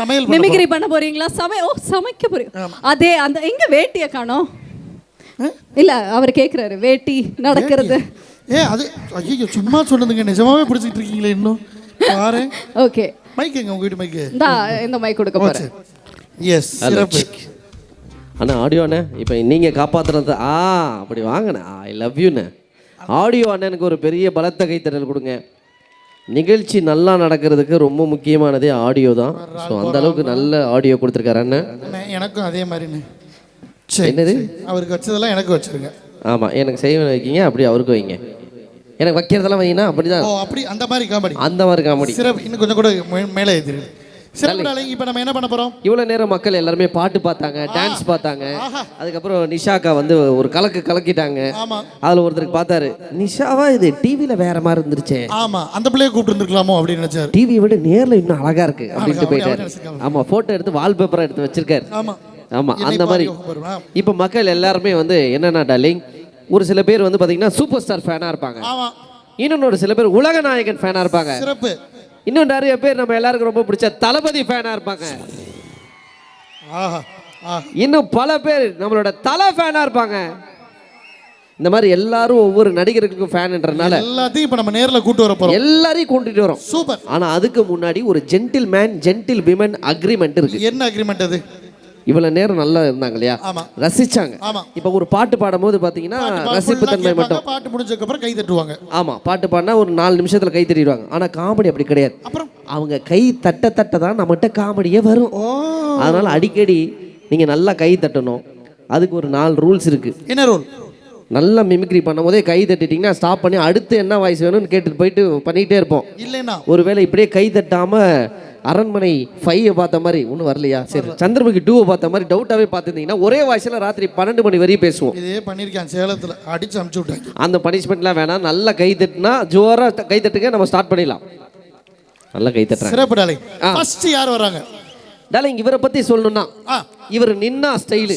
சமையல் பண்ண மிமிக்ரி பண்ண போறீங்களா? சமை ஓ சமைக்க போறீங்க. அதே அந்த எங்க வேட்டிய காணோம்? இல்ல அவர் கேக்குறாரு வேட்டி நடக்கிறது. ஏ அது ஐயோ சும்மா சொன்னதுங்க நிஜமாவே பிடிச்சிட்டு இருக்கீங்களே இன்னும். பாரு. ஓகே. மைக் எங்க உங்க வீட்டு மைக்கு இந்தா இந்த மைக் கொடுக்க போறேன். எஸ் சிறப்பு. அண்ணா ஆடியோ அண்ணே இப்போ நீங்கள் காப்பாற்றுறது ஆ அப்படி வாங்கண்ணே. ஐ லவ் யூண்ணே ஆடியோ அண்ணனுக்கு ஒரு பெரிய பலத்த கைத்தட்டல் கொடுங்க. நிகழ்ச்சி நல்லா நடக்கிறதுக்கு ரொம்ப முக்கியமானதே ஆடியோ தான். ஸோ அந்த அளவுக்கு நல்ல ஆடியோ கொடுத்துருக்காரு அண்ணன். அண்ணே, எனக்கும் அதே மாதிரிண்ணே சரி என்னது? அவருக்கு வச்சதெல்லாம் எனக்கு வச்சிருங்க. ஆமாம் எனக்கு செய்ய வைக்கிங்க அப்படி அவருக்கு வைங்க. எனக்கு வைக்கிறதெல்லாம் வைங்கன்னா அப்படி தான் அப்படி அந்த மாதிரி காமெடி அந்த மாதிரி காமெடி சிறப்பு. இன்னும் கொஞ்சம் கூட மேலே ஏற்றிருக்கு சிறப்பு இப்போ நம்ம என்ன பண்ண போறோம்? இவ்வளோ நேரம் மக்கள் எல்லாருமே பாட்டு பார்த்தாங்க டான்ஸ் பார்த்தாங்க. அதுக்கப்புறம் நிஷாக்கா வந்து ஒரு கலக்கு கலக்கிட்டாங்க. ஆமா. அதில் ஒருத்தருக்கு பார்த்தாரு நிஷாவா இது டிவியில் வேற மாதிரி இருந்துருச்சே. ஆமா அந்த பிள்ளைய கூப்பிட்டு இருந்திருக்கலாமோ அப்படின்னு நினைச்சாரு. டிவியை விட நேர்ல இன்னும் அழகா இருக்கு அப்படின்ட்டு அப்படி போயிட்டாரு. ஆமா போட்டோ எடுத்து வால்பேப்பரா எடுத்து வச்சிருக்காரு. ஆமா. ஆமா அந்த மாதிரி. இப்போ மக்கள் எல்லாருமே வந்து என்னன்னா டார்லிங் ஒரு சில பேர் வந்து பாத்தீங்கன்னா சூப்பர் ஸ்டார் ஃபேனா இருப்பாங்க இன்னொன்னு ஒரு சில பேர் உலக நாயகன் ஃபேனா இருப்பாங்க. சிறப்பு. இன்னும் நிறைய பேர் நம்ம எல்லாருக்கும் ரொம்ப பிடிச்ச தளபதி ஃபேனா இருப்பாங்க. இன்னும் பல பேர் நம்மளோட தலை ஃபேனா இருப்பாங்க. இந்த மாதிரி எல்லாரும் ஒவ்வொரு நடிகர்களுக்கும் ஃபேன்ன்றனால எல்லாத்தையும் இப்போ நம்ம நேர்ல கூட்டு வர போறோம். எல்லாரையும் கொண்டுட்டு வரோம். சூப்பர். ஆனா அதுக்கு முன்னாடி ஒரு gentleman gentle women agreement இருக்கு. என்ன அக்ரிமெண்ட் அது? இவ்வளவு நேரம் நல்லா இருந்தாங்க இல்லையா. ரசிச்சாங்க. இப்ப ஒரு பாட்டு பாடும்போது பாத்தீங்கன்னா ரசிப்பு தன்மை மட்டும். பாட்டு முடிஞ்சதுக்கு அப்புறம் கை தட்டுவாங்க. ஆமா பாட்டு பாடினா ஒரு நாலு நிமிஷத்துல கை தட்டிடுவாங்க. ஆனா காமெடி அப்படி கிடையாது. அப்புறம்? அவங்க கை தட்ட தட்ட தான் நம்மகிட்ட காமெடியே வரும். அதனால அடிக்கடி நீங்க நல்லா கை தட்டணும். அதுக்கு ஒரு நாலு ரூல்ஸ் இருக்கு. என்ன ரோல்? நல்லா மிமிக்ரி பண்ணும்போதே கை தட்டிட்டீங்கன்னா ஸ்டாப் பண்ணி அடுத்து என்ன வாய்ஸ் வேணும்னு கேட்டுட்டு போயிட்டு பண்ணிக்கிட்டே இருப்போம். இல்லைன்னா ஒருவேளை இப்படியே கை தட்டாம அரண்மனை ஃபைவ் பார்த்த மாதிரி ஒன்றும் வரலையா? சரி சந்திரமுகி டூவை பார்த்த மாதிரி டவுட்டாகவே பார்த்துருந்தீங்கன்னா ஒரே வாய்ஸில் ராத்திரி பன்னெண்டு மணி வரையும் பேசுவோம். இதே பண்ணியிருக்கேன் சேலத்துல. அடிச்சு அமுச்சு விட்டாங்க. அந்த பனிஷ்மெண்ட்லாம் வேணாம். நல்லா கை தட்டினா ஜோராக கை தட்டுங்க நம்ம ஸ்டார்ட் பண்ணிடலாம். நல்லா கை தட்டுறாங்க. சிறப்பு டாலிங் ஆ. ஃபர்ஸ்ட் யார் வராங்க டாலிங் இவரை பற்றி சொல்லணும்னா இவர் நின்னா ஸ்டைலு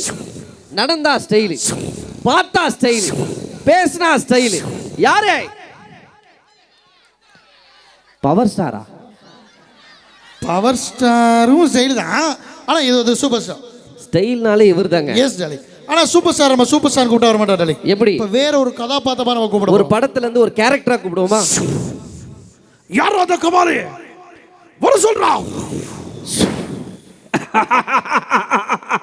நடந்தா ஸ்டைலு பார்த்தா ஸ்டைலு பேசினா ஸ்டைலு யாரே? பவர் ஸ்டாரா பவர் ஸ்டாரும் ஸ்டைல் தான். ஆனா இது வந்து சூப்பர் ஸ்டார் ஸ்டைல்னாலே இவர் தாங்க. எஸ் டாலிங் ஆனா சூப்பர் ஸ்டார் நம்ம சூப்பர் ஸ்டார் கூப்பிட்டு வர மாட்டோம் டாலிங் எப்படி? இப்போ வேற ஒரு கதாபாத்திரமா நம்ம கூப்பிடுவோம் ஒரு படத்துல இருந்து ஒரு கேரக்டரா கூப்பிடுவோமா? யாரோ அந்த கபாலி வர சொல்றா.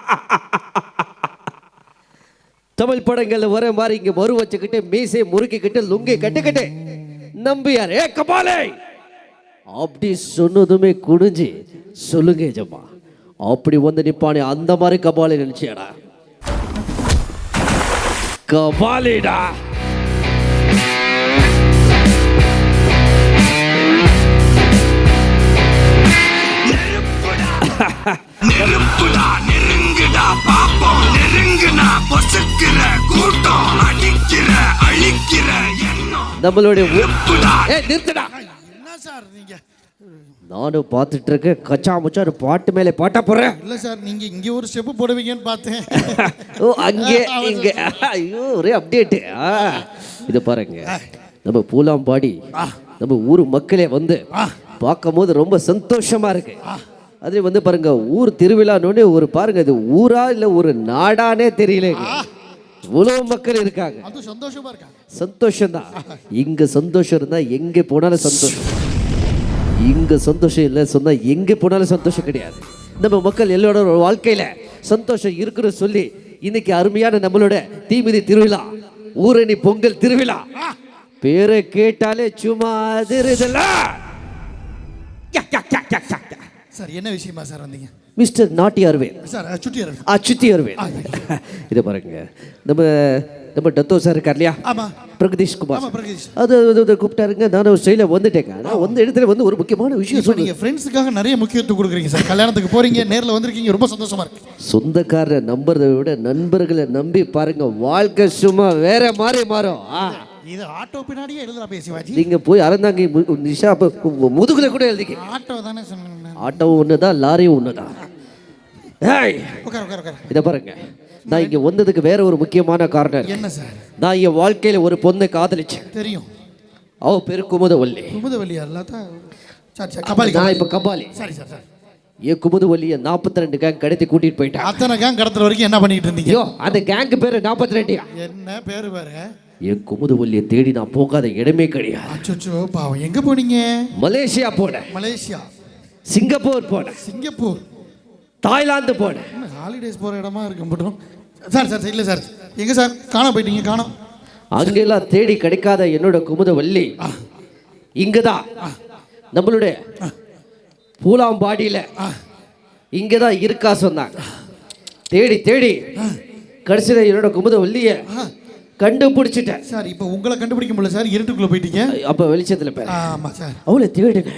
தமிழ் படங்கள் வர மாதிரி இங்க மறு வச்சுக்கிட்டு மீசை முறுக்கிக்கிட்டு லுங்கி கட்டுக்கிட்டு. நம்பியார் ஏ கபாலே! அப்படி சொன்னதுமே குனிஞ்சு சொல்லுங்க ஜம்மா அப்படி வந்து நிப்பானே அந்த மாதிரி கபாலை நினைச்சியாடா. கபாலிடா. நெருப்புடா நெருங்குடா பாப்பா. நம்மளுடைய என்ன சார் நீங்க? நானும் பார்த்துட்டு இருக்கேன் கச்சா முச்சா ஒரு பாட்டு மேலே பாட்டா போறேன் இல்ல சார் நீங்க இங்க ஒரு ஸ்டெப் போடுவீங்கன்னு பார்த்தேன். ஓ அங்கே இங்க. ஐயோ ஒரே அப்டேட் இது பாருங்க. நம்ம பூலாம்பாடி நம்ம ஊர் மக்களே வந்து பார்க்கும்போது ரொம்ப சந்தோஷமா இருக்கு. அது வந்து பாருங்க ஊர் திருவிழான்னு ஒரு பாருங்க இது ஊரா இல்ல ஒரு நாடானே தெரியலங்க இவ்வளவு மக்கள் இருக்காங்க. சந்தோஷமா இருக்காங்க சந்தோஷம் தான் இங்க சந்தோஷம் இருந்தா எங்க போனாலும் சந்தோஷம். இங்க சந்தோஷம் இல்லை சொன்னா எங்க போனாலும் சந்தோஷம் கிடையாது. நம்ம மக்கள் எல்லோட வாழ்க்கையில சந்தோஷம் இருக்குன்னு சொல்லி இன்னைக்கு அருமையான நம்மளோட தீமிதி திருவிழா ஊரணி பொங்கல் திருவிழா. பேரை கேட்டாலே சும்மா அதிருதல்ல. சார் என்ன விஷயமா சார் வந்தீங்க? மிஸ்டர் நாட்டி அருவேன். சார் சுட்டி அரவிந்த். அச்சுத்தி அருவேன். இதை பாருங்க. நம்ம நம்ம டத்தோ சார் இருக்கார் இல்லையா? ஆமா. பிரகதீஷ் குமார் அது அது- கூப்பிட்டாருங்க. நானும் ஸ்டைலில் வந்துட்டேங்க. நான் வந்து இடத்துல வந்து ஒரு முக்கியமான விஷயம் சொல்லுங்க. ஃப்ரெண்ட்ஸுக்காக நிறைய முக்கியத்துவம் கொடுக்குறீங்க சார். கல்யாணத்துக்கு போறீங்க நேர்ல வந்திருக்கீங்க ரொம்ப சந்தோஷமா இருக்கு. சொந்தக்காரரை நம்புறதை விட நண்பர்களை நம்பி பாருங்க. வாழ்க்கை சும்மா வேற மாதிரி மாறும். ஆ. இது ஆட்டோ பின்னாடியே எழுதுறா பேசிவாஜி நீங்க போய் அறந்தாங்க நிஷா முதுகுல கூட எழுதிக்க. ஆட்டோ தானே சொன்னேன். ஆட்டோவும் ஒண்ணுதான் லாரியும் ஒண்ணுதான் ஏய்! உட்கார உட்கார உட்கார இதை பாருங்க. நான் இங்க வந்ததுக்கு வேற ஒரு முக்கியமான காரணம் என்ன சார்? நான் என் வாழ்க்கையில ஒரு பொண்ணை காதலிச்சேன். தெரியும். அவ பேரு குமுதவல்லி. குமுதவல்லி சரி சரி கபாலி நான் இப்ப கபாலி. சரி சார் சார். என் குமுது வழியை நாற்பத்தி ரெண்டு கேங் கடத்தி கூட்டிட்டு போயிட்டான் அத்தனை கேங் கடத்துற வரைக்கும் என்ன பண்ணிட்டு இருந்தீங்க? அந்த கேங்கு பேரு நாற்பத்தி ரெண்டியா என்ன பேரு பாரு என் குமுது வழியை தேடி நான் போகாத இடமே கிடையாது. அச்சோ பாவம். எங்க போனீங்க? மலேசியா போனேன். மலேசியா. சிங்கப்பூர் போனேன். சிங்கப்பூர். தாய்லாந்து போனேன். ஹாலிடேஸ் போகிற இடமா இருக்கு மட்டும் சார் சார் இல்லை சார். எங்கே சார்? காணாம போயிட்டீங்க காணோம். அங்கெல்லாம் தேடி கிடைக்காத என்னோட குமுத வள்ளி. இங்கதான். நம்மளுடைய பூலாம்பாடியில இங்கதான் இருக்கா சொன்னாங்க. தேடி தேடி கடைசியில் என்னோட குமுத வள்ளிய கண்டுபிடிச்சிட்டேன். சார் இப்போ உங்களை கண்டுபிடிக்க முடியல சார். இருட்டுக்குள்ளே போயிட்டீங்க. அப்ப வெளிச்சத்துல பேர். ஆமாம் சார். அவளை தேடுங்க.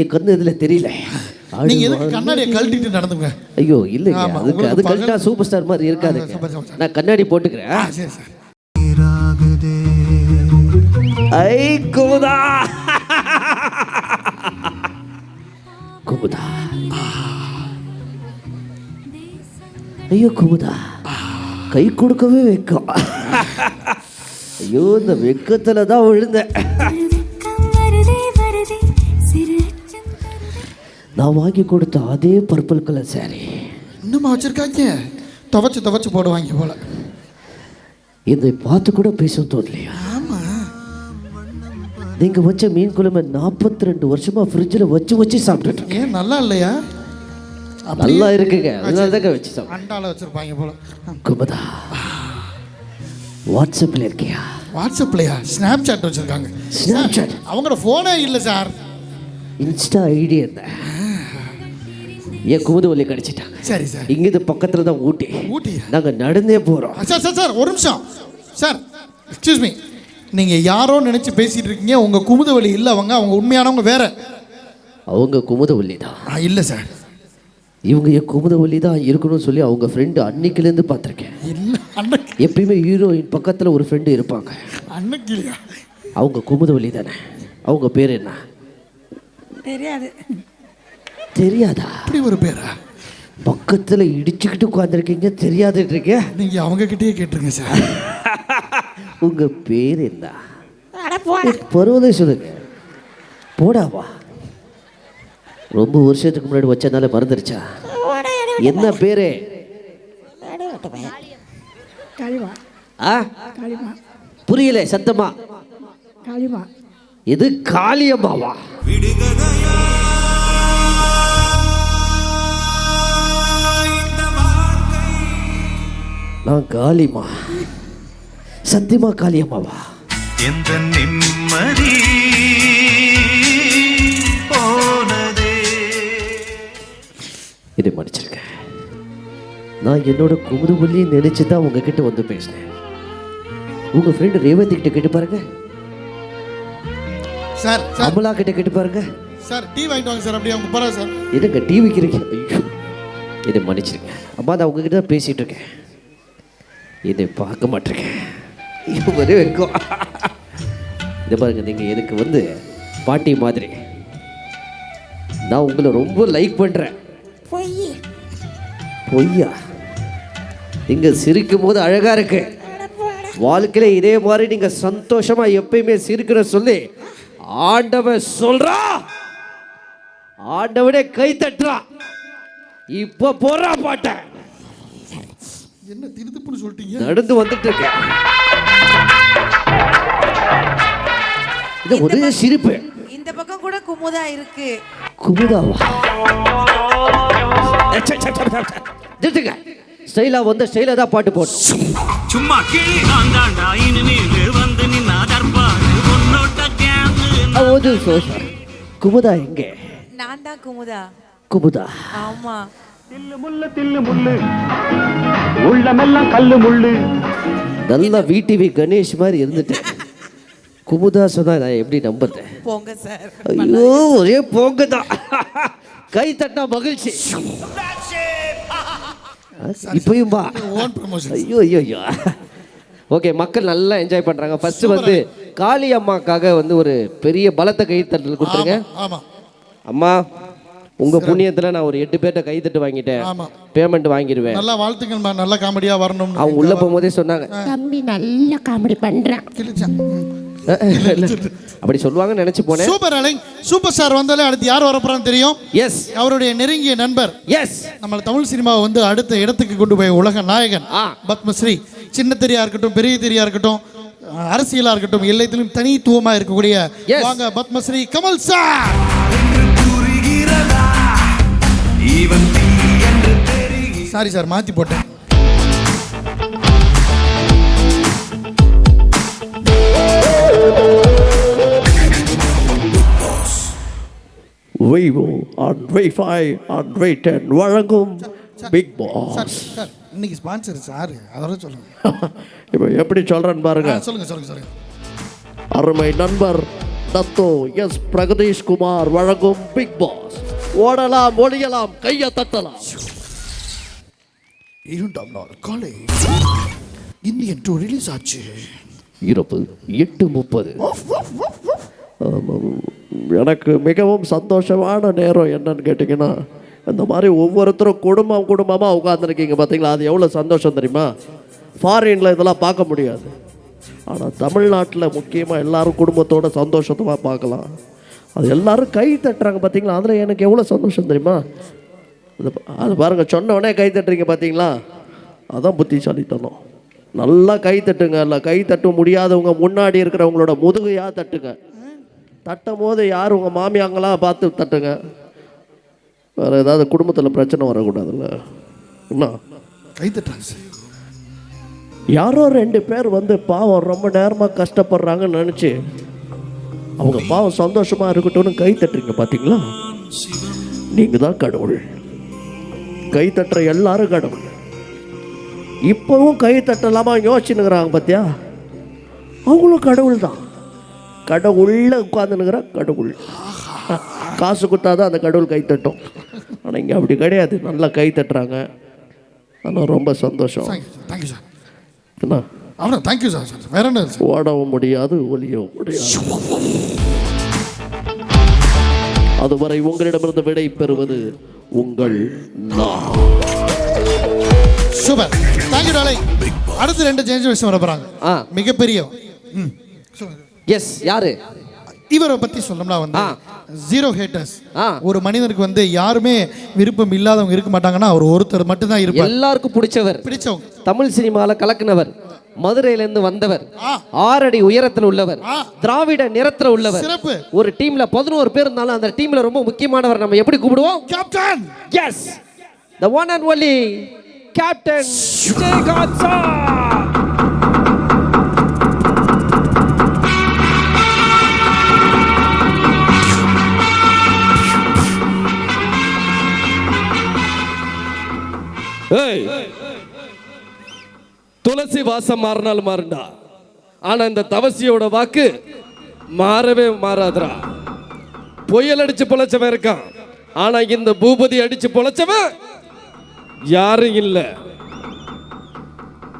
என் கண்ணு இதுல தெரியல. நீங்கள் எதுக்கு கண்ணாடியை கழட்டிட்டு நடந்துங்க? ஐயோ ஆமா, அதுக்கு அது கரெக்டாக சூப்பர் ஸ்டார் மாதிரி ஸ்டார். நான் கண்ணாடி போட்டுக்கிறேன். சரி சார். ஐ குமுதா. குமுதா. ஐயோ குமுதா. கை கொடுக்கவே வெக்கம். ஐயோ இந்த வெக்கத்துல தான் விழுந்தேன். நான் வாங்கி கொடுத்த அதே பர்பிள் கலர் saree. இன்னுமா வச்சுருக்காங்க? துவைச்சு துவைச்சு போடுவாங்க போல. இதை பார்த்து கூட பேச தோணலையா. ஆமாம் நீங்க வச்ச மீன் குழம்பு நாற்பத்தி ரெண்டு வருஷமா ஃப்ரிட்ஜில் வச்சு வச்சு சாப்பிட்டுட்டு நல்லா இல்லையா? நல்லா இருக்குங்க. அதனால வச்சு அண்டால வச்சுருப்பாங்க போல. குமுதா வாட்ஸ்அப்பில் இருக்கியா? வாட்ஸ்அப்லையா ஸ்னாப் சாட் வச்சுருக்காங்க. ஸ்னாப்சாட் அவங்களோட ஃபோனே இல்லை சார். இன்ஸ்டா ஐடி என்ன? என் குமுதவல்லி கிடைச்சிட்டாங்க. சரி சார். இங்கிருந்து பக்கத்தில் தான் ஊட்டி. ஊட்டியா நாங்கள் நடந்தே போகிறோம் சார் சார் சார் ஒரு நிமிஷம். சார் எக்ஸ்கியூஸ் மீ நீங்கள் யாரோ நினச்சி பேசிகிட்டு இருக்கீங்க. உங்கள் குமுதவழி இல்லை அவங்க அவங்க உண்மையானவங்க வேற. அவங்க குமுதவல்லி தான் இல்லை சார். இவங்க என் குமுதவல்லி தான் இருக்கணும்னு சொல்லி அவங்க ஃப்ரெண்டு அன்னைக்குலேருந்து பார்த்துருக்கேன். எப்பயுமே ஹீரோயின் பக்கத்தில் ஒரு ஃப்ரெண்டு இருப்பாங்க. அன்னைக்கு இல்லையா? அவங்க குமுதவல்லி தானே? அவங்க பேர் என்ன? தெரியாது. தெரியாதா? அப்படி ஒரு பேரா? பக்கத்தில் இடிச்சுக்கிட்டு உட்காந்துருக்கீங்க தெரியாதுன்றீங்க நீங்கள் அவங்கக்கிட்டேயே கேட்டுருங்க சார். உங்கள் பேர் என்ன? அட போடா. பரவாயில்ல சொல்லுங்க. போடாவா ரொம்ப வருஷத்துக்கு முன்னாடி வச்சனால மறந்துருச்சா? என்ன பேரு? ஆ? களிமா. புரியல சத்தமா? களிமா. இது காளியம்மாவா? நான் காளிமா. சத்தியமா காளியம்மாவா? எந்த நிம்மதி? இதை மன்னிச்சிருக்கேன் நான் என்னோட குமுதுவல்லி நினைச்சு தான் உங்ககிட்ட வந்து பேசினேன். உங்க ஃப்ரெண்டு ரேவதி கிட்ட கேட்டு பாருங்க. சார் அமலா கிட்ட கேட்டு பாருங்க. சார் டீ வாங்கிட்டு வாங்க சார் அப்படியே அவங்க போகிறா சார். என்னங்க டிவிக்கு இருக்கு ஐயோ. இதை மன்னிச்சிருங்க அம்மா நான் உங்ககிட்ட தான் பேசிட்டு இருக்கேன். இதை பார்க்க மாட்டேங்க இது ஒரே வைக்கும். இதை பாருங்க நீங்க எனக்கு வந்து பாட்டி மாதிரி. நான் உங்களை ரொம்ப லைக் பண்றேன். பொய். பொய்யா? நீங்க சிரிக்கும் போது அழகா இருக்கு. வாழ்க்கையில இதே மாதிரி நீங்க சந்தோஷமா எப்பயுமே சிரிக்கிற சொல்லி ஆண்டவன் சொல்றா? ஆண்டவனே கை தட்டுறா. இப்ப போறா பாட்ட. என்ன திருத்துப்புன்னு சொல்லிட்டீங்க? நடந்து வந்துட்டு இருக்கேன் இது ஒரே சிரிப்பு. இந்த பக்கம் கூட குமுதா இருக்கு. குமுதாவா? நிறுத்துங்க. ஸ்டைலா வந்த ஸ்டைலா தான் பாட்டு போடணும் சும்மா நான் தாண்டா இனிமேல் வந்து நின்னா தர்பாரு. உன்னோட்ட கேங்கு அவது சோஷா குமுதா எங்க? நான் தான் குமுதா. குமுதா. ஆமா. தில்லு முள்ளு தில்லு முள்ளு உள்ளமெல்லாம் கல்லு முள்ளு. நல்லா விடிவி கணேஷ் மாதிரி இருந்துட்டேன். குமுதா சொன்னா நான் எப்படி நம்புறேன் போங்க சார். ஐயோ ஒரே போங்க தான் கை தட்டினா மகிழ்ச்சி. இப்பயும் பா ஓன் ப்ரமோஷன் ஐயோ ஐயோ ஐயோ. ஓகே மக்கள் நல்லா என்ஜாய் பண்றாங்க. ஃபர்ஸ்ட் வந்து காளி அம்மாக்காக வந்து ஒரு பெரிய பலத்த கைத்தட்டல் கொடுத்துருங்க. அம்மா உங்க புண்ணியத்துல நான் ஒரு எட்டு பேர்ட்ட கைத்தட்டு வாங்கிட்டேன். ஆமா. பேமெண்ட் வாங்கிடுவேன். நல்லா வாழ்த்துங்கள்மா நல்லா காமெடியாக வரணும் அவங்க உள்ள போகும்போதே சொன்னாங்க. தம்பி நல்ல காமெடி பண்றான். அப்படி சொல்லுவாங்கன்னு நினைச்சு போனேன். சூப்பர் அலைங் சூப்பர் ஸ்டார் வந்தாலே அடுத்து யார் வரப்போறான்னு தெரியும்? எஸ் அவருடைய நெருங்கிய நண்பர். எஸ் நம்ம தமிழ் சினிமாவை வந்து அடுத்த இடத்துக்கு கொண்டு போய் உலக நாயகன் ஆ. பத்மஸ்ரீ. சின்ன தெரியா இருக்கட்டும் பெரிய தெரியா இருக்கட்டும் அரசியலா இருக்கட்டும் எல்லாத்திலும் தனித்துவமா இருக்கக்கூடிய. வாங்க Padmashri Kamal sir. Sorry sir மாத்தி போட்டேன். விவோ ஆன் வைஃபை ஆன் வெயிட்டன் வழங்கும் பிக் பாஸ் சார் இன்னைக்கு ஸ்பான்சர் சார் அதோட சொல்லுங்க. இப்போ எப்படி சொல்றேன்னு பாருங்க. சொல்லுங்க சொல்லுங்க சொல்லுங்க. அருமை நண்பர் தத்தோ எஸ் பிரகதீஷ் குமார் வழங்கும் பிக் பாஸ் ஓடலாம் ஒளியலாம் கையை தட்டலாம். இரண்டாம் நாள் காலை. இந்தியன் டூ ரிலீஸ் ஆச்சு. இரவு எட்டு முப்பது. எனக்கு மிகவும் சந்தோஷமான நேரம் என்னன்னு கேட்டிங்கன்னா இந்த மாதிரி ஒவ்வொருத்தரும் குடும்பம் குடும்பமாக உட்காந்துருக்கீங்க பார்த்தீங்களா அது எவ்வளோ சந்தோஷம் தெரியுமா? ஃபாரினில் இதெல்லாம் பார்க்க முடியாது. ஆனால் தமிழ்நாட்டில் முக்கியமாக எல்லாரும் குடும்பத்தோட சந்தோஷத்தமாக பார்க்கலாம். அது எல்லாரும் கை தட்டுறாங்க பார்த்தீங்களா அதில் எனக்கு எவ்வளோ சந்தோஷம் தெரியுமா? அது அது பாருங்கள் சொன்ன கை தட்டுறீங்க பார்த்தீங்களா அதான் புத்திசாலித்தனம். நல்லா கை தட்டுங்க இல்லை கை தட்ட முடியாதவங்க முன்னாடி இருக்கிறவங்களோட முதுகையாக தட்டுங்க. தட்டும் போது யார் உங்கள் மாமியாங்களா பார்த்து தட்டுங்க. வேறு ஏதாவது குடும்பத்தில் பிரச்சனை வரக்கூடாதுல்ல. என்ன? கை தட்டுறாங்க சார். யாரோ ரெண்டு பேர் வந்து பாவம் ரொம்ப நேரமாக கஷ்டப்படுறாங்கன்னு நினச்சி அவங்க பாவம் சந்தோஷமாக இருக்கட்டும்னு கை தட்டுறீங்க பார்த்தீங்களா நீங்கள் தான் கடவுள். கை தட்டுற எல்லாரும் கடவுள். இப்போவும் கை தட்டலாமா யோசிச்சுனுங்கிறாங்க பார்த்தியா அவங்களும் கடவுள் தான் கடவுள்ல உட்காந்துனுங்கிற கடவுள். காசு கொடுத்தாதான் அந்த கடவுள் கை தட்டும். ஆனால் இங்கே அப்படி கிடையாது. நல்லா கை தட்டுறாங்க. ஆனால் ரொம்ப சந்தோஷம். தேங்க்யூ சார் என்ன? அவ்வளோ தேங்க்யூ சார் சார் வேற என்ன ஓடவும் முடியாது ஒலியவும் முடியாது. அதுவரை உங்களிடமிருந்து விடை பெறுவது உங்கள் நான். சூப்பர். தேங்க்யூ டாலை அடுத்து ரெண்டு சேஞ்ச் விஷயம் வர ஆ. மிகப்பெரிய. ம். சொல்லுங்க. எஸ் யாரு? இவரை பத்தி சொல்லணும்னா வந்து. Zero haters. ஒரு மனிதனுக்கு வந்து யாருமே விருப்பம் இல்லாதவங்க இருக்க மாட்டாங்கன்னா அவர் ஒருத்தர் மட்டும்தான் இருப்பார். எல்லாருக்கும் பிடிச்சவர். பிடிச்சவங்க. தமிழ் சினிமாவில் கலக்குனவர். மதுரையிலேருந்து வந்தவர். ஆறடி உயரத்தில் உள்ளவர். திராவிட நிறத்தில் உள்ளவர். சிறப்பு. ஒரு டீம்ல பதினோரு பேர் இருந்தாலும் அந்த டீம்ல ரொம்ப முக்கியமானவர் நம்ம எப்படி கூப்பிடுவோம்? Captain is the one and only captain Vijayakanth sir ஏய். துளசி வாசம் மாறினாலும் மாறுண்டா. ஆனா இந்த தவசியோட வாக்கு மாறவே மாறாதுடா. புயல் அடிச்சு பொழைச்சவன் இருக்கான். ஆனா இந்த பூபதி அடிச்சு பொழைச்சவன் யாரும் இல்லை.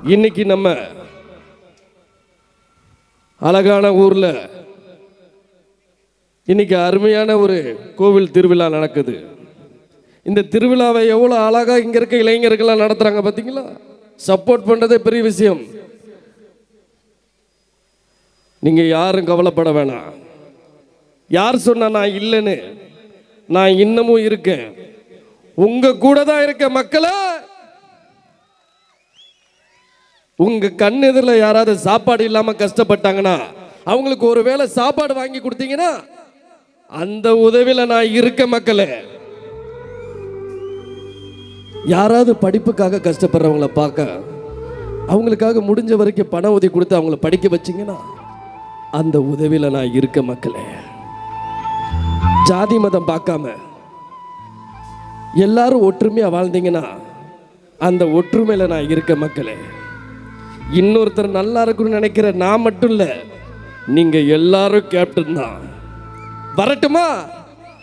இன்னைக்கு நம்ம அழகான ஊர்ல இன்னைக்கு அருமையான ஒரு கோவில் திருவிழா நடக்குது. இந்த திருவிழாவை எவ்வளோ அழகாக இங்கே இருக்க இளைஞர்கள்லாம் நடத்துகிறாங்க பார்த்தீங்களா சப்போர்ட் பண்ணுறதே பெரிய விஷயம். நீங்கள் யாரும் கவலைப்பட வேணாம். யார் சொன்னால் நான் இல்லைன்னு? நான் இன்னமும் இருக்கேன். உங்கள் கூட தான் இருக்க மக்களை. உங்கள் கண் எதிரில் யாராவது சாப்பாடு இல்லாமல் கஷ்டப்பட்டாங்கன்னா அவங்களுக்கு ஒரு வேளை சாப்பாடு வாங்கி கொடுத்தீங்கன்னா அந்த உதவியில் நான் இருக்க மக்களே. யாராவது படிப்புக்காக கஷ்டப்படுறவங்கள பார்க்க அவங்களுக்காக முடிஞ்ச வரைக்கும் பண உதவி கொடுத்து அவங்கள படிக்க வச்சிங்கன்னா அந்த உதவியில் நான் இருக்க மக்களே. ஜாதி மதம் பார்க்காம எல்லாரும் ஒற்றுமையாக வாழ்ந்தீங்கன்னா அந்த ஒற்றுமையில் நான் இருக்க மக்களே. இன்னொருத்தர் நல்லா இருக்குன்னு நினைக்கிற நான் மட்டும் இல்லை நீங்கள் எல்லாரும் கேப்டன் தான். வரட்டுமா?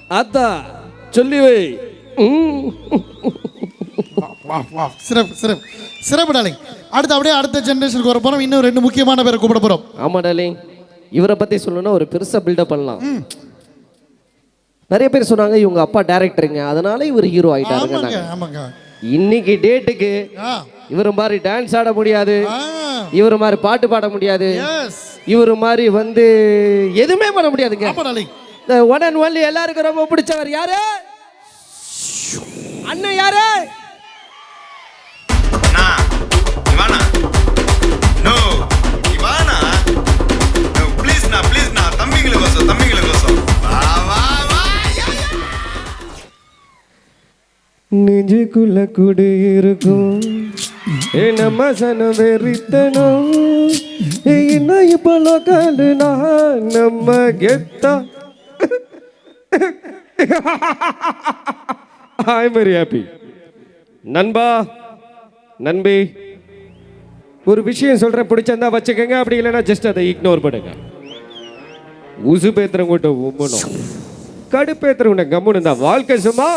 அத்தா சொல்லி வை. ம். சிறப்பு சிறப்பு. சிறப்பு டாலிங் அடுத்து அப்படியே அடுத்த ஜெனரேஷனுக்கு வர போறோம். இன்னும் ரெண்டு முக்கியமான பேரை கூப்பிட போறோம். ஆமா டாலிங் இவரை பத்தி சொல்லணும்னா ஒரு பெருசா பில்டப் பண்ணலாம். நிறைய பேர் சொன்னாங்க இவங்க அப்பா டேரக்டருங்க அதனால இவர் ஹீரோ ஆயிட்டாருங்க இன்னைக்கு டேட்டுக்கு இவர் மாதிரி டான்ஸ் ஆட முடியாது. இவர் மாதிரி பாட்டு பாட முடியாது. இவர் மாதிரி வந்து எதுவுமே பண்ண முடியாதுங்க. ஒன் அண்ட் ஒன்லி எல்லாருக்கும் ரொம்ப பிடிச்சவர் யாரு? அண்ணன் யாரு? நோ இவானா? நோ ப்ளீஸ் நான் ப்ளீஸ் நான் தம்பிங்களுக்கோசம் தம்பிங்களுக்கோசம். வா வா நெஞ்சுக்குள்ள குடி இருக்கும். ஏ நம்ம சனம் வெறித்தனம் என்ன இப்போ லோக்கல்னா நம்ம கெத்தா. ஐ வெரி ஹாப்பி நண்பா நண்பி. ஒரு விஷயம் சொல்கிறேன் பிடிச்சிருந்தா வச்சுக்கோங்க. அப்படி இல்லைன்னா ஜஸ்ட் அதை இக்னோர் பண்ணுங்க. உசு பேத்துறவங்கிட்ட உம்மணும். கடுப்பேத்துறவங்க கம்முன்னு தான் வாழ்க்கை சும்மா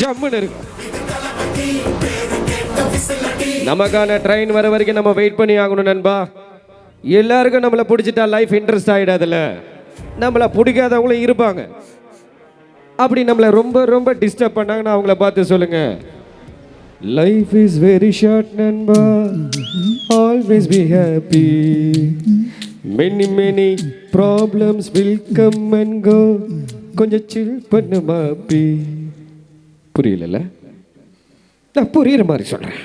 ஜம்முன்னு இருக்கும். நமக்கான ட்ரெயின் வர வரைக்கும் நம்ம வெயிட் பண்ணி ஆகணும் நண்பா. எல்லாருக்கும் நம்மளை பிடிச்சிட்டா லைஃப் இன்ட்ரெஸ்ட் ஆகிடாதுல்ல நம்மளை பிடிக்காதவங்களும் இருப்பாங்க. அப்படி நம்மளை ரொம்ப ரொம்ப டிஸ்டர்ப் பண்ணாங்கன்னா அவங்கள பார்த்து சொல்லுங்கள் லைஃப் இஸ் வெரி ஷார்ட் நண்பா. Always be happy many many problems will come and go கொஞ்சம் சில் பண்ணு மாப்பி. புரியலல்ல? நான் புரியுற மாதிரி சொல்கிறேன்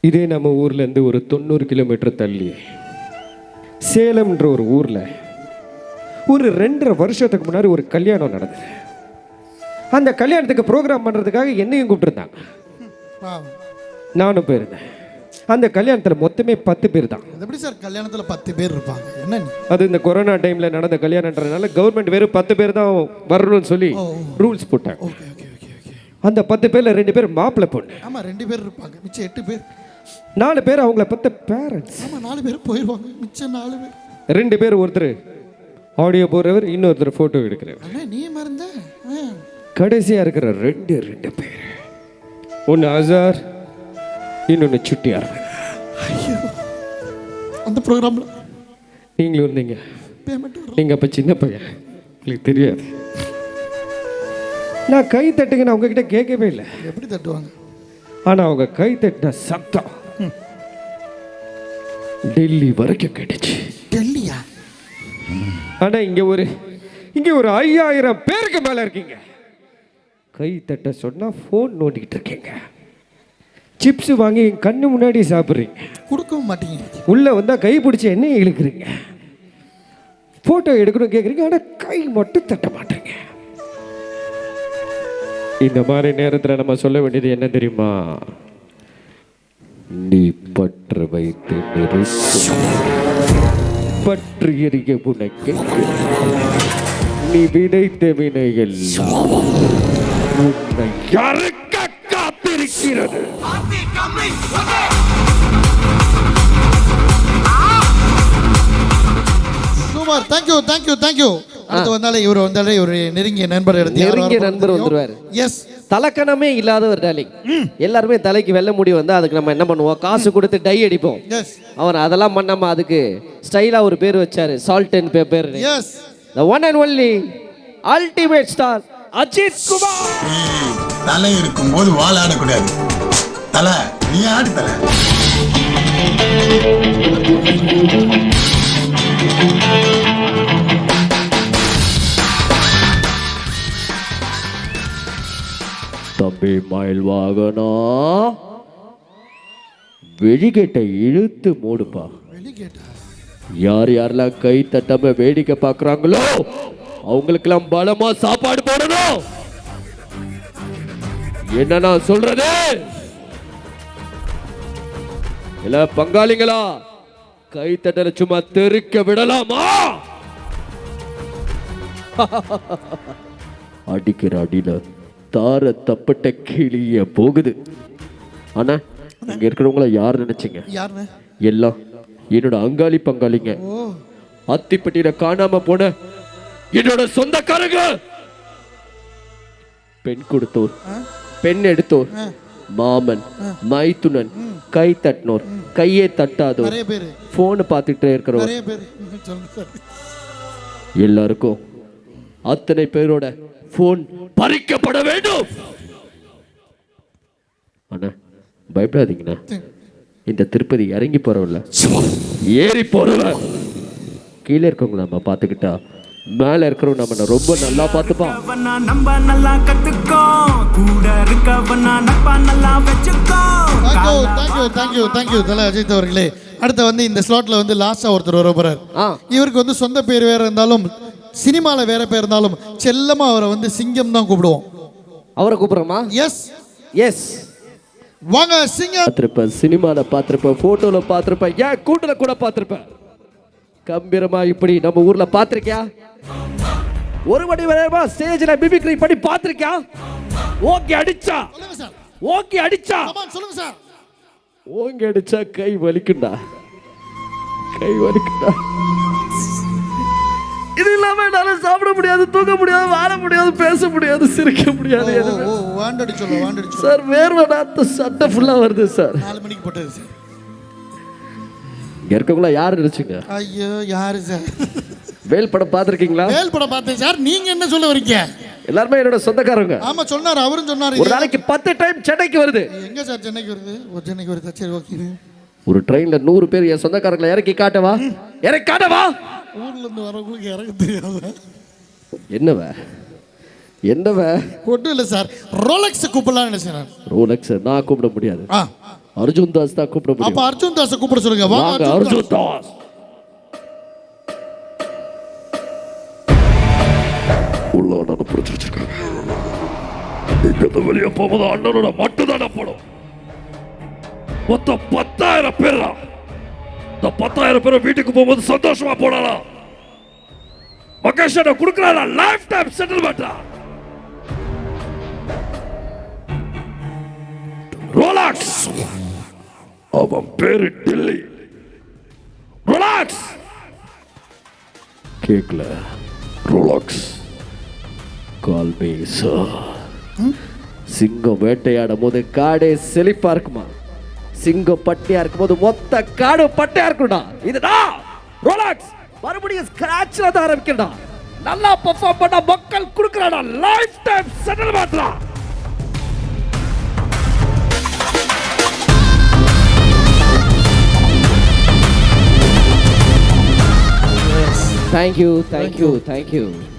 இதே நம்ம ஊர்லேருந்து ஒரு தொண்ணூறு கிலோமீட்டர் தள்ளி சேலம்ன்ற ஒரு ஊரில் ஒரு ரெண்டரை வருஷத்துக்கு முன்னாடி ஒரு கல்யாணம் நடந்தது. அந்த கல்யாணத்துக்கு ப்ரோக்ராம் பண்ணுறதுக்காக என்னையும் கூப்பிட்டுருந்தாங்க. நானும் போயிருந்தேன். அந்த கல்யாணத்தில் மொத்தமே பத்து பேர் தான். எப்படி சார்? கல்யாணத்துல பத்து பேர் இருப்பாங்க. என்ன அது இந்த கொரோனா டைமில் நடந்த கல்யாணன்றதுனால கவர்மெண்ட் வெறும் பத்து பேர் தான் வரணும்னு சொல்லி ரூல்ஸ் போட்டாங்க. அந்த பத்து பேரில் ரெண்டு பேர் மாப்பிள்ளை பொண்ணு. ஆமா ரெண்டு பேர் இருப்பாங்க. மிச்சம் எட்டு பேர். நாலு பேர் அவங்கள பத்த பேரண்ட்ஸ் ஆமா நாலு பேர் போயிடுவாங்க மிச்சம் நாலு பேர். ரெண்டு பேர் ஒருத்தர் ஆடியோ போடுறவர் இன்னொருத்தர் ஃபோட்டோ எடுக்கிறவர். நீ மறந்த. கடைசியாக இருக்கிற ரெண்டு ரெண்டு பேர். ஒன்று அசார் இன்னொன்று சுட்டியார் ஐயோ அந்த ப்ரோக்ராம்ல நீங்களும் இருந்தீங்க. நீங்கள் அப்போ சின்ன பையன். உங்களுக்கு தெரியாது. நான் கை தட்டுங்க நான் உங்ககிட்ட கேட்கவே இல்லை. எப்படி தட்டுவாங்க? ஆனால் அவங்க கை தட்டின சத்தம் டெல்லி வரைக்கும் கேட்டுச்சு. டெல்லியா? ஆனா இங்க ஒரு இங்க ஒரு ஐயாயிரம் பேருக்கு மேல இருக்கீங்க. கை தட்ட சொன்னா ஃபோன் நோண்டிக்கிட்டு இருக்கீங்க சிப்ஸ் வாங்கி கண்ணு முன்னாடி சாப்பிட்றீங்க. கொடுக்கவும் மாட்டீங்க. உள்ள வந்தா கை பிடிச்சி என்ன இழுக்கிறீங்க. போட்டோ எடுக்கணும் கேட்குறீங்க ஆனா கை மட்டும் தட்ட மாட்டீங்க. இந்த மாதிரி நேரத்தில் நம்ம சொல்ல வேண்டியது என்ன தெரியுமா? நீ பற்று வைத்து பற்று எரிய உனக்கு. நீ விதைத்த வினை உன்னை யாருக்க காத்திருக்கிறது சூப்பர் தேங்க்யூ தேங்க்யூ தேங்க்யூ அடுத்து வந்தாலே இவர் வந்தாலே ஒரு நெருங்கிய நண்பர் நெருங்கிய நண்பர் வந்துருவாரு. எஸ் தலக்கணமே இல்லாத ஒரு டாலிங் எல்லாருமே தலைக்கு வெள்ளை முடி வந்து அதுக்கு நம்ம என்ன பண்ணுவோம்? காசு கொடுத்து டை அடிப்போம். எஸ் அவர் அதெல்லாம் பண்ணாம அதுக்கு ஸ்டைலா ஒரு பேர் வச்சாரு. Salt and pepper is the one and only ultimate star Ajith Kumar. தலை இருக்கும்போது வால் ஆடக்கூடாது தலை நீ ஆடு தலை. தம்பி மயில் வாகனா வெளிகேட்டை இழுத்து மூடுப்பா. வெளிகேட்டா யார் யாரெல்லாம் கை தட்டாம வேடிக்கை பார்க்குறாங்களோ அவங்களுக்கெல்லாம் பலமா சாப்பாடு போடணும். என்ன நான் சொல்றது? இல்ல பங்காளிங்களா கை தட்டல சும்மா தெறிக்க விடலாமா? அடிக்கிற அடியில தார தப்பட்ட கிளிய போகுது. ஆனா இங்க இருக்கிறவங்கள யார் நினைச்சீங்க? எல்லாம் என்னோட அங்காளி பங்காளிங்க. அத்திப்பட்டியில காணாம போன என்னோட சொந்தக்காரங்க. பெண் கொடுத்தோர் பெண் எடுத்தோர் மாமன் மைத்துனன் கை தட்டினோர் கையே தட்டாதோர். போன் பார்த்துட்டே சார். எல்லாருக்கும் அத்தனை பேரோட ஃபோன் பறிக்கப்பட வேண்டும். அண்ணா பயப்படாதீங்கண்ணா. இந்த திருப்பதி இறங்கி போறவல்ல ஏறி போறவன். கீழே இருக்கவங்க நம்ம பார்த்துக்கிட்டா மேலே இருக்கிறவங்க நம்ம ரொம்ப நல்லா பார்த்துப்பான். நம்ப நல்லா கத்துக்கோ. கூட இருக்கவனா நட்பா நல்லா வச்சுக்கோ. தேங்க்யூ தேங்க்யூ தேங்க்யூ தேங்க்யூ தலை அஜித் அவர்களே. அடுத்து வந்து இந்த ஸ்லாட்ல வந்து லாஸ்டா ஒருத்தர் வர போறார். இவருக்கு வந்து சொந்த பேர் வேற இருந்தாலும் சினிமால வேற பேர் இருந்தாலும் செல்லமா அவரை வந்து சிங்கம் தான் கூப்பிடுவோம். அவரை கூப்பிட்றோமா? எஸ் எஸ் வாங்க சிங்கம். பார்த்துருப்பேன் சினிமாவில் பார்த்துருப்பேன் ஃபோட்டோவில் பார்த்துருப்பேன் ஏன் கூட்டில் கூட பார்த்துருப்பேன். கம்பீரமா இப்படி நம்ம ஊரில் பார்த்துருக்கியா ஒரு மணி நேரமா ஸ்டேஜில் மிமிக்ரி பண்ணி பார்த்துருக்கியா ஓகே அடிச்சா? ஓகே அடிச்சா? சொல்லுங்க சார். ஓங்கி அடிச்சா கை வலிக்குண்டா கை வலிக்குண்டா இது இல்லாம என்னால சாப்பிட முடியாது தூங்க முடியாது வாழ முடியாது பேச முடியாது சிரிக்க முடியாது சார் வேர்வை நாத்து சட்டை ஃபுல்லா வருது சார். நாலு மணிக்கு போட்டது சார். இங்க இருக்கவங்களா யாரு நினைச்சுங்க? ஐயோ யாரு சார் வேல் படம் பார்த்துருக்கீங்களா? வேல் படம் பார்த்தேன் சார் நீங்க என்ன சொல்ல வரீங்க? எல்லாருமே என்னோட சொந்தக்காரங்க. ஆமா சொன்னாரு அவரும் சொன்னாரு. ஒரு நாளைக்கு பத்து டைம் சென்னைக்கு வருது. எங்க சார் சென்னைக்கு வருது? ஒரு சென்னைக்கு வருதா? சரி ஓகே ஒரு ட்ரெயின்ல நூறு பேர் என் சொந்தக்காரங்களை இறக்கி காட்டவா? இறக்கி காட்டவா? ஊர்ல இருந்து வரவங்களுக்கு இறங்க தெரியாது? என்னவ என்னவ ஒன்றும் இல்லை சார் ரோலக்ஸ் கூப்பிடலாம் நினைச்சேன் ரோலக்ஸ் நான் கூப்பிட முடியாது. ஆ. அர்ஜுன் தாஸ் தான் கூப்பிட அப்ப முடியும் அர்ஜுன் தாஸை கூப்பிட சொல்லுங்க. வாங்க அர்ஜுன் தாஸ். உள்ள அண்ணனை பிடிச்சி வச்சிருக்காங்க இங்க இருந்து வெளியே போகும்போது அண்ணனோட மட்டும் தானே படம். மொத்தம் பத்தாயிரம் பேர் இந்த பத்தாயிரம் பேர் வீட்டுக்கு போகும்போது சந்தோஷமா போடலாம் மகேஷ் கொடுக்குறாரா? லைஃப் டைம் செட்டில்மெண்டா ரோலாக்ஸ் அவன் பேரு டில்லி. ரோலாக்ஸ்! கேக்கல. ரோலாக்ஸ். கால் மீ சிங்கம் வேட்டையாடும் போது காடே செழிப்பா இருக்குமா? சிங்கம் பட்டியா இருக்கும் போது மொத்த காடு பட்டியா இருக்கும்டா. இதுடா! ரோலாக்ஸ்! மறுபடியும் ஸ்கிராச்ல தான் ஆரம்பிக்கிறடா நல்லா பெர்ஃபார்ம் பண்ண மக்கள் கொடுக்குறாடா. லைஃப் டைம் செட்டில்மெண்ட்டா Thank you, thank, thank you, you, thank you.